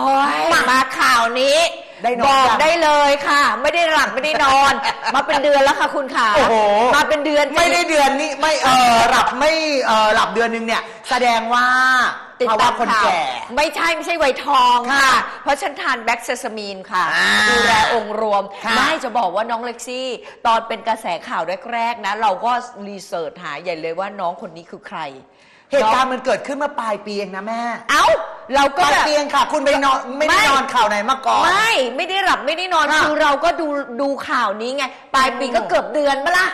โอ้ยมาข่าวนี้ ได้นอนบอกยังได้เลยค่ะ ไม่ได้หลับไม่ได้นอน มาเป็นเดือนแล้วค่ะคุณขาโอ้โห มาเป็นเดือน ไม่ได้เดือนนี้ไม่เออหลับไม่เออหลับเดือนหนึงเนี่ย แสดงว่าติดภาวะตามคนข่าวแก่ ไม่ใช่ไม่ใช่ไวท์ทองค่ะค่ะ เพราะฉันทานแบ็กเซซามีนค่ะ อ่าดูแลองค์รวม ค่ะไม่จะบอกว่าน้องเล็กซี่ ตอนเป็นกระแสข่าวแรกๆนะ เราก็รีเสิร์ชหาใหญ่เลยว่าน้องคนนี้คือใครเหตุการณ์มันเกิดขึ้นเมื่อปลายปีเองนะแม่ เอ้า เราปก็ลายแบบปีเองค่ะ คุณไปนอนไม่ได้ไม่ นอนข่าวไหนมาก่อน ไม่ไม่ได้หลับไม่ได้นอนค่ะคือเราก็ดูดูข่าวนี้ไง ปลายปีก็เกือบเดือนมาละ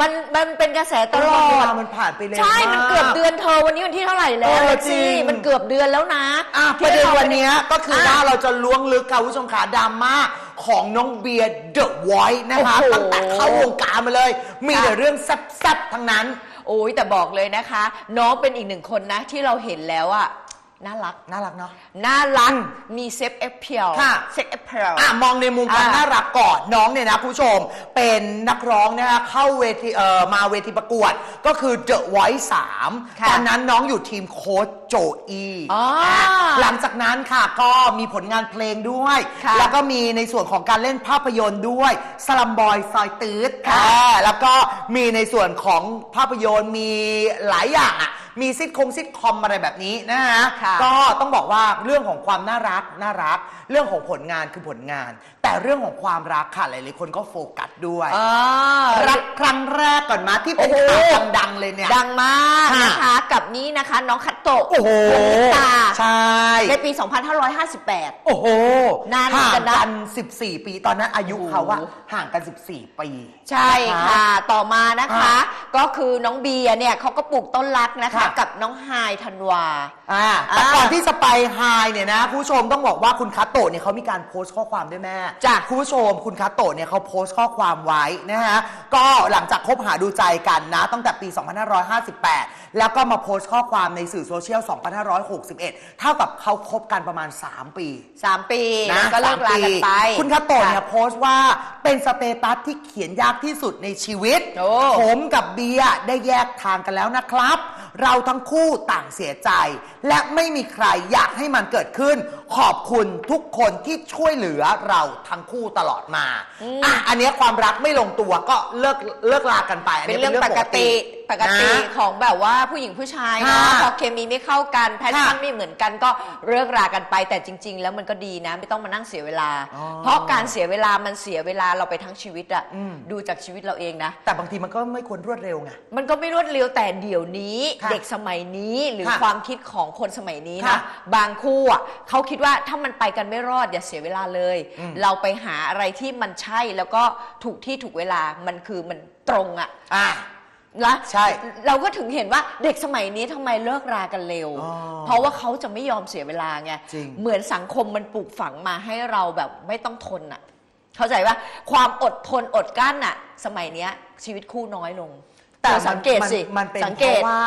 มันมันเป็นกระแสตลอเวด ลามันผ่านไปเร็วใช่ มันเกือบา เดือนเธอวันนี้วันที่เท่าไหร่แล้วเออเล็กซี่จริง มันเกือบเดือนแล้วนะอะปที่ระเด็นราวันเนี้ยก็คือว่าอะเราจะล้วงลึกค่ะคุณผู้ชมขาดราม่าของน้องเบียร์เดอะไวท์นะคะโอ้โห ตั้งแต่เข้าวงการมาเลย มีค่ะแต่เรื่องแซ่บๆทั้งนั้น โอ้ยแต่บอกเลยนะคะ น้องเป็นอีกหนึ่งคนนะ ที่เราเห็นแล้วอะ น่ารัก น่ารักเนาะ น่ารักอืมมีเซฟเอฟเพียวค่ะ เซฟเอฟเพียว อะมองในมุมความอะน่ารักก่อนน้องเนี่ยนะคุณผู้ชม เป็นนักร้องนะคะเข้าเวทีเอ่อมาเวทีประกวด ก็คือ The Voice 3ค่ะตอนนั้นน้องอยู่ทีมโค้ชโจอีอ๋ออะหลังจากนั้นค่ะก็มีผลงานเพลงด้วย ค่ะแล้วก็มีในส่วนของการเล่นภาพยนตร์ด้วยสลัมบอยซอยตืดค่ะอ่าแล้วก็มีในส่วนของภาพยนตร์มีหลายอย่างอะ มีซิทคงซิทคอมอะไรแบบนี้นะฮะค่ะก็ต้องบอกว่าเรื่องของความน่ารักน่ารัก เรื่องของผลงานคือผลงาน แต่เรื่องของความรักค่ะหลายๆคนก็โฟกัสด้วยอ่ารักครั้งแรกก่อนมาที่เป็นโอ้โห ข่าวดังๆเลยเนี่ย ดังมากค่ะ นะคะ กับนี้นะคะน้องคัตโตะโอ้โหวงลิตาใช่ ในปี 2558 โอ้โหนานเหมือนห่างกันนะ กัน 14 ปี ตอนนั้นอายุโอ้โหเขาอะห่างกัน 14 ปีใช่นค่ะ ต่อมานะคะอะ ก็คือน้องเบียร์เนี่ยเขาก็ปลูกต้นรักนะคะ ค่ะ กับน้องไฮายธันวา อ่าแต่อ่าก่อนที่จะไปไฮเนี่ยนะคุณผู้ชมต้องบอกว่าคุณคาโตะเนี่ยเขามีการโพสต์ข้อความด้วยแม่จ้ะคุณผู้ชม คุณคาโตะเนี่ยเขาโพสต์ข้อความไว้นะฮะก็หลังจากคบหาดูใจกันนะ ตั้งแต่ปี 2558 แล้วก็มาโพสต์ข้อความในสื่อโซเชียล 2561 เท่ากับเขาคบกันประมาณ 3 ปี3ปีนะแล้วก็เลิกลากันไปสามปีคุณคาโตะเนี่ยค่ะโพสต์ว่าเป็นสเตตัสที่เขียนยากที่สุดในชีวิต โอ้ ผมกับเบียร์ได้แยกทางกันแล้วนะครับ เราทั้งคู่ต่างเสียใจ และไม่มีใครอยากให้มันเกิดขึ้น ขอบคุณทุกคนที่ช่วยเหลือเราทั้งคู่ตลอดมาอะอันเนี้ยความรักไม่ลงตัวก็เลิกเลิกลากันไปอันเป็นนี้เรื่องปกติ ปกตินะของแบบว่าผู้หญิงผู้ชายเนาะค่ะพอเคมีไม่เข้ากันแพชชั่นค่ะไม่เหมือนกันก็เลิกรากันไปแต่จริง ๆ แล้วมันก็ดีนะ ไม่ต้องมานั่งเสียเวลา อ๋อเพราะการเสียเวลามันเสียเวลาเราไปทั้งชีวิตอะอืม ดูจากชีวิตเราเองนะ แต่บางทีมันก็ไม่ควรรวดเร็วไง มันก็ไม่รวดเร็วแต่เดี๋ยวนี้ค่ะเด็กสมัยนี้หรือค่ะความคิดของคนสมัยนี้ค่ะนะบางคู่อะเขาคิดว่าถ้ามันไปกันไม่รอดอย่าเสียเวลาเลย อืมเราไปหาอะไรที่มันใช่แล้วก็ถูกที่ถูกเวลามันคือมันตรงอะ อะ นะใช่ เราก็ถึงเห็นว่าเด็กสมัยนี้ทำไมเลิกรากันเร็ว อ๋อเพราะว่าเขาจะไม่ยอมเสียเวลาไงจริง เหมือนสังคมมันปลูกฝังมาให้เราแบบไม่ต้องทนอะ เข้าใจว่าความอดทนอดกลั้นอะ สมัยเนี้ย ชีวิตคู่น้อยลง แต่เธอสังเกตสิมันมันเป็นสังเพเกต ราะว่า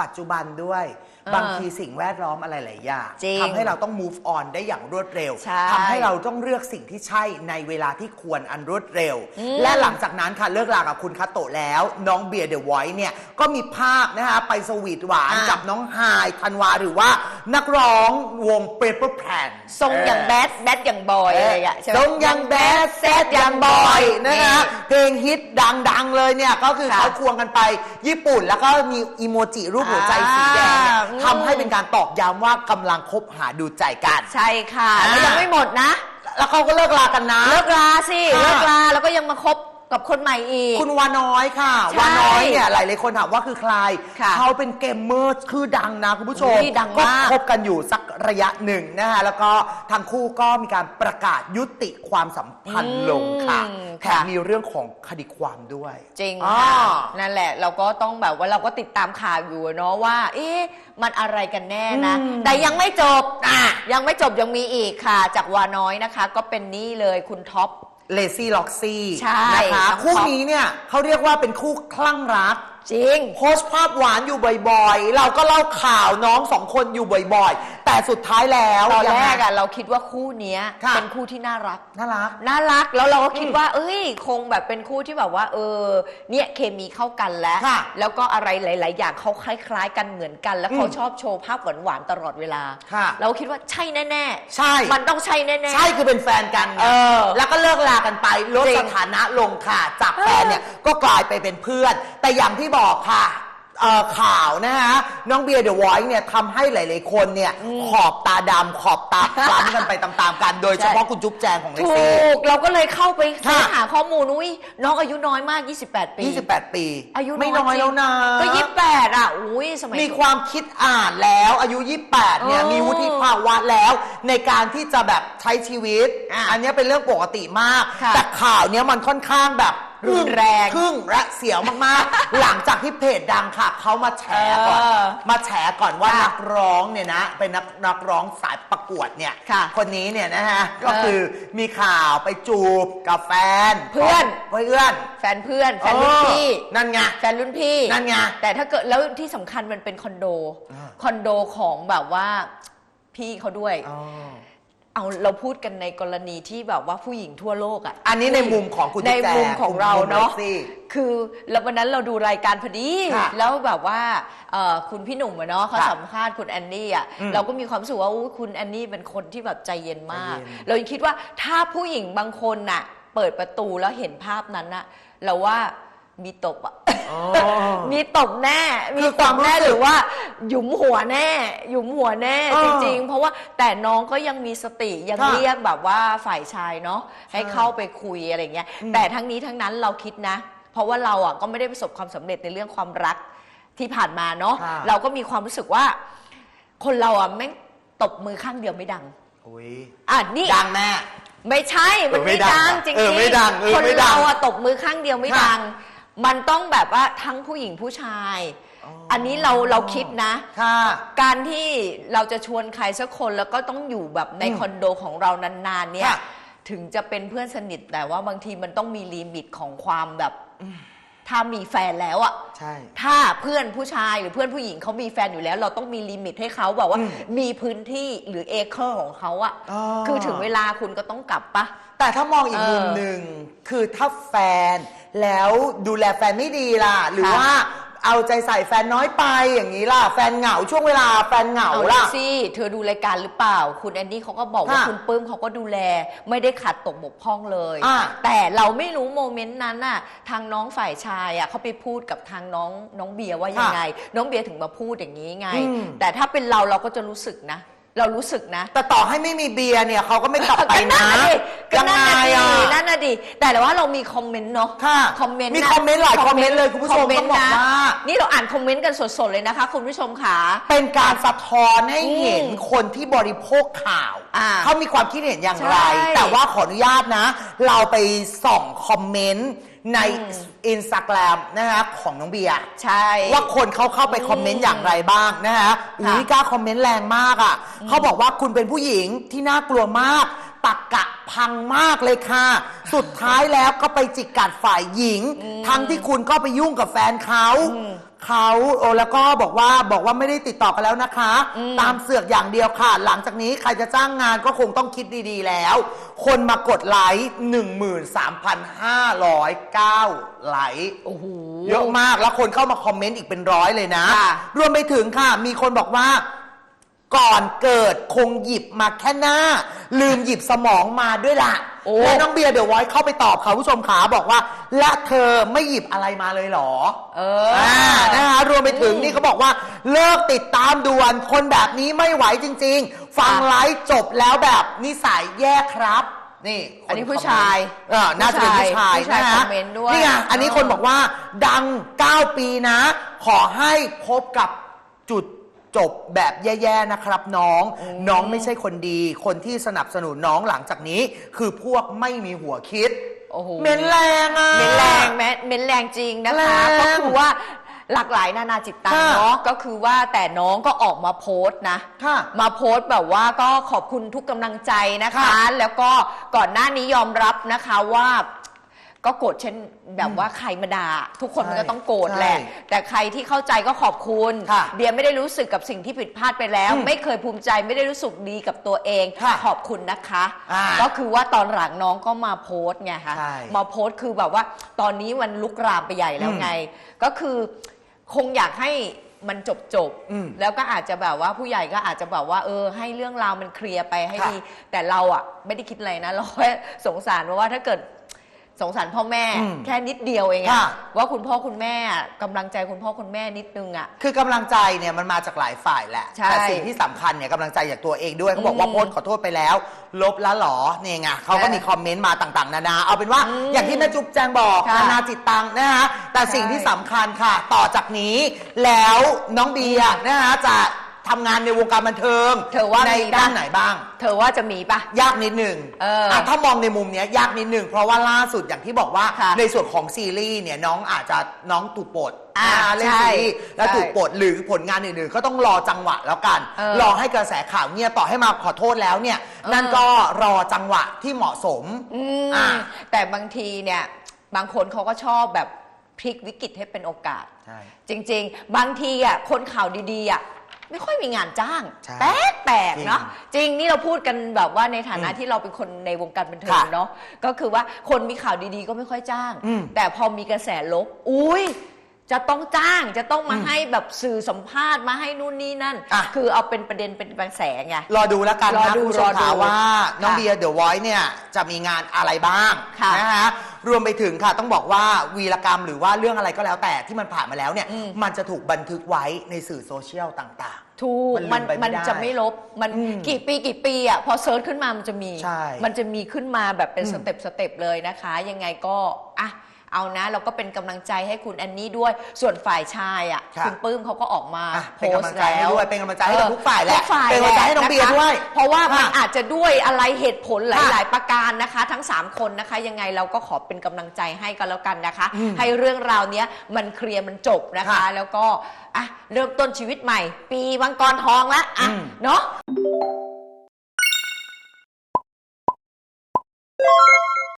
ปัจจุบันด้วยเออ บางทีสิ่งแวดล้อมอะไรหลายอย่างจริงทำให้เราต้อง move on ได้อย่างรวดเร็วใช่ทำให้เราต้องเลือกสิ่งที่ใช่ในเวลาที่ควรอันรวดเร็ว อืม และหลังจากนั้นค่ะเลิกลากับคุณคาโตะแล้ว น้องเบียร์เดอะไวท์เนี่ยก็มีภาพนะคะไปสวีทหวานอะ กับน้องไฮายธันวาหรือว่านักร้องวง Paper Plan ทรงอย่างแบดแบดอย่างบอยอะไรอย่างเงี้ยใช่ไหม ทรงอย่างแบดแซดอย่างบอยนะคะเพลงฮิตดังๆเลยเนี่ย ก็คือค่ะเขาควงกันไปญี่ปุ่นแล้วก็มีอีโมจิรูปหัวใจสีแดงเนี่ยอ่าทำให้เป็นการตอกย้ำว่ากำลังคบหาดูใจกัน ใช่ค่ะอ่าแล้วยังไม่หมดนะ แล้วเขาก็เลิกลากันนะ เลิกราสิ ค่ะ เลิกราแล้วก็ยังมาคบ กับคนใหม่อีก คุณวาน้อยค่ะ ใช่วาน้อยเนี่ยหลายๆคนถามว่าคือใคร ค่ะเขาเป็นเกมเมอร์คือดังนะคุณผู้ชม อุ๊ยดังมาก คบกันอยู่สักระยะหนึ่งนะคะแล้วก็ทั้งคู่ก็มีการประกาศยุติความสัมพันธ์ลงค่ะอืมแถมค่ะ มีเรื่องของคดีความด้วยจริงอ่า ค่ะนั่นแหละเราก็ต้องแบบว่าเราก็ติดตามข่าวอยู่เนาะว่า เอ๊ะมันอะไรกันแน่นะ อืม แต่ยังไม่จบอะยังไม่จบยังมีอีกค่ะ จากวาน้อยนะคะ ก็เป็นนี่เลยคุณท็อป เลซี่ล็อกซี่ใช่นะคะน้องคู่ท็อป นี้เนี่ยเขาเรียกว่าเป็นคู่คลั่งรัก จริง โพสต์ภาพหวานอยู่บ่อยๆ เราก็เล่าข่าวน้องสองคนอยู่บ่อยๆแต่แต่สุดท้ายแล้วตอนยังแรไง กอะเราคิดว่าคู่เนี้ยค่ะ เป็นคู่ที่น่ารัก น่ารัก น่ารักแล้วเราก็คิดอืมว่า เอ้ย คงแบบเป็นคู่ที่แบบว่า เออ เนี่ยเคมีเข้ากันแล้ว ค่ะแล้วก็อะไรหลาย ๆ อย่างเขาคล้าย ๆ กันเหมือนกัน แล้วเขาอืมชอบโชว์ภาพหวาน ๆ ตลอดเวลา ค่ะเราคิดว่าใช่แน่ใช่ๆมันต้องใช่แน่ๆ ใช่คือเป็นแฟนกันไงเออแล้วก็เลิกลากันไปลดจริงสถานะลงค่ะ จากแฟนเนี่ยก็กลายไปเป็นเพื่อน แต่อย่างที่บอกค่ะ เอ่อข่าวนะฮะ น้องเบียร์เดอะวอยซ์เนี่ยทำให้หลาย ๆ คนเนี่ย ขอบตาดำขอบตาคล้ำกันไปตามๆกัน โดยเฉพาะคุณจุ๊บแจงของเล็กถูซี่ กเราก็เลยเข้าไปค่ะ หาข้อมูลอุ้ยน้องอายุน้อยมาก 28 ปี 28 ปีอายุไม่น้อยจริงแล้วนะ ก็ 28 อะอุ้ยสมัย มีความคิดอ่านแล้วอายุ 28 เนี่ย เออมีวุฒิภาวะแล้ว ในการที่จะแบบใช้ชีวิต อะอันเนี้ยเป็นเรื่องปกติมาก ค่ะแต่ข่าวเนี้ยมันค่อนข้างแบบ รุนแรง ครึ่งและเสียวมากๆ หลังจากที่เพจดังค่ะเขามาแฉก่อนเออมาแฉก่อนว่าค่ะนักร้องเนี่ยนะเป็นนักนักร้องสายประกวดเนี่ยค่ะคนนี้เนี่ยนะฮะก็คือมีข่าวไปจูบกับแฟนเพื่อน เพื่อนแฟนเพื่อนแฟนรุ่นพี่เออนั่นไง แฟนรุ่นพี่นั่นไงแต่ถ้าเกิดแล้วที่สำคัญมันเป็นคอนโด อ่า คอนโดของแบบว่าพี่เขาด้วย อ๋อ เอาเราพูดกันในกรณีที่แบบว่าผู้หญิงทั่วโลกอะอันนี้ในมุมของคุณในแจมุมของเราเนาะมุมซี่ คือแล้ววันนั้นเราดูรายการพอดี ค่ะแล้วแบบว่าเอ่อคุณพี่หนุ่มอะเนาะเขาค่ะสัมภาษณ์คุณแอนนี่อะอืมเราก็มีความรู้สึกว่าอุ๊ยคุณแอนนี่เป็นคนที่แบบใจเย็นมาก ใจเย็น เรายังคิดว่าถ้าผู้หญิงบางคนน่ะ เปิดประตูแล้วเห็นภาพนั้นน่ะเราว่า มีตบอะ อ๋อ มีตบแน่คืมีอตความบแน่รู้สึกหรือว่าหยุมหัวแน่ หยุมหัวแน่เออจริงๆ เพราะว่าแต่น้องก็ยังมีสติยังค่ะเรียกแบบว่าฝ่ายชายเนาะให้ใช่เข้าไปคุยอะไรเงี้ย อืมแต่ทั้งนี้ทั้งนั้นเราคิดนะ เพราะว่าเราอะก็ไม่ได้ประสบความสำเร็จในเรื่องความรักที่ผ่านมาเนาะค่ะ เราก็มีความรู้สึกว่า คนเราอะแม่งตบมือข้างเดียวไม่ดัง อุ้ย อะนี่ ดังแม่ไม่ใช่ มันเออไม่ไม่ดัดังงอะจริงเออไม่ดังเออคนไม่ดังเราอะตบมือข้างเดียวไม่ค่ะดัง มันต้องแบบว่าทั้งผู้หญิงผู้ชายอ๋ออัอันนี้เราเราคิดนะ ค่ะ การที่เราจะชวนใครสักคนแล้วก็ต้องอยู่แบบในอืมคอนโดของเรานานๆ เนี่ย ค่ะ ถึงจะเป็นเพื่อนสนิทแต่ว่าบางทีมันต้องมีลิมิตของความแบบ ถ้ามีแฟนแล้วอะ ใช่ ถ้าเพื่อนผู้ชายหรือเพื่อนผู้หญิงเขามีแฟนอยู่แล้ว เราต้องมีลิมิตให้เขาแบบว่า อืมมีพื้นที่หรือเอเคอร์ของเขาอะอ๋อ คือถึงเวลาคุณก็ต้องกลับปะ แต่ถ้ามองอีกเออมุมหนึ่งคือถ้าแฟน แล้วดูแลแฟนไม่ดีล่ะ หรือค่ะ ว่าเอาใจใส่แฟนน้อยไปอย่างนี้ล่ะ แฟนเหงาช่วงเวลาแฟนเหงาเอาล่ะ สิเธอดูรายการหรือเปล่า คุณแอนนี่เขาก็บอกว่าค่ะคุณปื้มเขาก็ดูแล ไม่ได้ขัดตกบกพร่องเลย อ่าแต่เราไม่รู้โมเมนต์นั้นน่ะ ทางน้องฝ่ายชายอะเขาไปพูดกับทางน้องน้องเบียร์ว่ายังไง น้องเบียร์ถึงมาพูดอย่างนี้ไง อืมแต่ถ้าเป็นเราเราก็จะรู้สึกนะ เรารู้สึกนะแต่ต่อให้ไม่มีเบียร์เนี่ยเขาก็ไม่กลับไปนะก็ยังนั่นไงน่ะดิอะนั่นน่ะดิแต่ว่าเรามีคอมเมนต์เนาะค่ะคอมเมนต์มีน่ะคอมเมนต์หลายคอมเมนต์เลยคุณผู้ชมคเต้องบอกว่านี่เราอ่านคอมเมนต์กันสดๆเลยนะคะ คุณผู้ชมค่ะ เป็นการสะท้อนให้เห็นอืมคนที่บริโภคข่าวอ่าเขามีความคิดเห็นอย่างไรใช่แต่ว่าขออนุญาตนะ เราไปส่องคอมเมนต์ ในอืมอินสตาแกรมนะคะของน้องเบียร์ใช่ ว่าคนเขาเข้าไปคอมเมนต์อย่างไรบ้างนะคะอุ้ยกล้าคอมเมนต์แรงมากอะเขาบอกว่าคุณเป็นผู้หญิงที่น่ากลัวมากตักกะ พังมากเลยค่ะ สุดท้ายแล้วก็ไปจิกกัดฝ่ายหญิง ทั้งที่คุณก็ไปยุ่งกับแฟนเขาอืมเขาโอแล้วก็บอกว่าบอกว่าไม่ได้ติดต่อกันแล้วนะคะอืมตามเสือกอย่างเดียวค่ะ หลังจากนี้ใครจะจ้างงานก็คงต้องคิดดีๆแล้ว คนมากดไลค์13,509 ไลค์โอ้โหเยอะมากแล้วคนเข้ามาคอมเมนต์อีกเป็นร้อยเลยนะค่ะรวมไปถึงค่ะ มีคนบอกว่า ก่อนเกิดคงหยิบมาแค่หน้า ลืมหยิบสมองมาด้วยล่ะโอ้ และน้องเบียร์เดี๋ยวไว้เข้าไปตอบค่ะผู้ชมขาบอกว่า และเธอไม่หยิบอะไรมาเลยเหรอ เออ อ่านะคะรวมไปถึงอืมนี่เขาบอกว่าเลิกติดตามด่วนคนแบบนี้ไม่ไหวจริง ๆ ฟังค่ะไลฟ์จบแล้วแบบนิสัยแย่ครับ นี่คอันนี้คผู้เมต์ชายเออน่าจะเป็นผู้ชายผู้ชายนะคฮะอมเมนต์ด้วยนี่ไงอันนี้เออคนบอกว่าดัง 9 ปีนะ ขอให้พบกับจุด จบแบบแย่ๆนะครับน้อง น้องไม่ใช่คนดี คนที่สนับสนุนน้องหลังจากนี้ คือพวกไม่มีหัวคิดโอ้โหเมนแรงอะ เม้นแรงแม้เม้นแรงจริงนะคะแรงก็คือว่าหลากหลายนานาจิตตังค่ะเนาะก็คือว่าแต่น้องก็ออกมาโพสต์นะ ค่ะมาโพสต์แบบว่าก็ขอบคุณทุกกำลังใจนะคะ ค่ะแล้วก็ก่อนหน้านี้ยอมรับนะคะว่า ก็โกรธเช่นแบบว่าใครมาด่าทุกคนใช่มันก็ต้องโกรธแหละใช่แต่ใครที่เข้าใจก็ขอบคุณค่ะเดียไม่ได้รู้สึกกับสิ่งที่ผิดพลาดไปแล้ว อืมไม่เคยภูมิใจไม่ได้รู้สึกดีกับตัวเองค่ะขอบคุณนะคะ อ่าก็คือว่าตอนหลังน้องก็มาโพสต์ไงคะใช่มาโพสต์คือแบบว่าตอนนี้มันลุกรามไปใหญ่แล้วอืมไง ก็คือคงอยากให้มันจบจบๆอืมแล้วก็อาจจะแบบว่าผู้ใหญ่ก็อาจจะแบบว่า เออ ให้เรื่องราวมันเคลียร์ไปให้ค่ะ ดี แต่เราอะไม่ได้คิดอะไรนะเราแค่สงสารเพราะว่าถ้าเกิด สงสารพ่อแม่อืมแค่นิดเดียวเองค่ะอะว่าคุณพ่อคุณแม่อะกำลังใจคุณพ่อคุณแม่นิดนึงอะคือกำลังใจเนี่ยมันมาจากหลายฝ่ายแหละ ใช่แต่สิ่งที่สำคัญเนี่ยกำลังใจจากตัวเองด้วยเขาบอกว่าอืมโพสต์ขอโทษไปแล้ว ลบแล้วเหรอเนี่ยไงเขาก็ใช่มีคอมเมนต์มาต่างๆ นานา เอาเป็นว่าอืมอย่างที่แม่จุ๊บแจงบอกค่ะนานาจิตตังนะฮะแต่ใช่สิ่งที่สำคัญค่ะ ต่อจากนี้ แล้วน้องเบียร์นะฮะจะ ทำงานในวงการบันเทิงเธอว่าในมีปะ ด้านไหนบ้าง เธอว่าจะมีปะ ยากนิดหนึ่งเอออะถ้ามองในมุมเนี้ยยากนิดหนึ่งเพราะว่าล่าสุดอย่างที่บอกว่าค่ะในส่วนของซีรีส์เนี่ยน้องอาจจะน้องถูกปลดอ่าอ่าเล่นใช่ซีรีส์แล้วใช่ถูกปลดหรือผลงานอื่นๆก็ต้องรอจังหวะแล้วกัน เออรอให้กระแสข่าวเงียบต่อให้มาขอโทษแล้วเนี่ยเออ นั่นก็รอจังหวะที่เหมาะสม อืมอ่าแต่บางทีเนี่ย บางคนเขาก็ชอบแบบพลิกวิกฤตให้เป็นโอกาส ใช่ จริง ๆ บางทีอะคนข่าวดีๆอะ ไม่ค่อยมีงานจ้าง ใช่แปลกแปลกจริงเนาะจริงนี่เราพูดกันแบบว่าในฐานะอืมที่เราเป็นคนในวงการบันเทิงค่ะเนาะก็คือว่าคนมีข่าวดีๆก็ไม่ค่อยจ้าง อืมแต่พอมีกระแสลบอุ้ยจะต้องจ้างจะต้องมาอืมให้แบบสื่อสัมภาษณ์มาให้นู่นนี่นั่น อะ คือเอาเป็นประเด็นเป็นกระแสไง รอดูแล้วกันรอนะดูคุณผู้ชมรอดูค่ะว่า น้องค่ะเบียร์เดอะไวท์เนี่ยจะมีงานอะไรบ้างค่ะนะคะ รวมไปถึงค่ะ ต้องบอกว่าวีรกรรมหรือว่าเรื่องอะไรก็แล้วแต่ที่มันผ่านมาแล้วเนี่ย อืม มันจะถูกบันทึกไว้ในสื่อโซเชียลต่าง ถูกมัมันนลืมไปไม่มันได้จะไม่ลบมันอืมกี่ปีกี่ปีอะพอเซิร์ชขึ้นมามันจะมี ใช่มันจะมีขึ้นมาแบบเป็นอืม สเต็ปสเต็ปเลยนะคะ ยังไงก็อะ เอานะ เราก็เป็นกำลังใจให้คุณแอนนี่ด้วย ส่วนฝ่ายชายอะคุณปื้มเขาก็ออกมาโพสแล้วเป็นกำลังใจให้ทุกฝ่ายแหละเป็นกำลังใจให้น้องเบียร์ด้วย เพราะว่ามันอาจจะด้วยอะไรเหตุผลหลาย ๆ ประการนะคะ ทั้ง 3 คนนะคะ ยังไงเราก็ขอเป็นกำลังใจให้กันแล้วกันนะคะ ให้เรื่องราวเนี้ยมันเคลียร์มันจบนะคะ แล้วก็อะเริ่มต้นชีวิตใหม่ ปีวังกรทองละอะเนาะ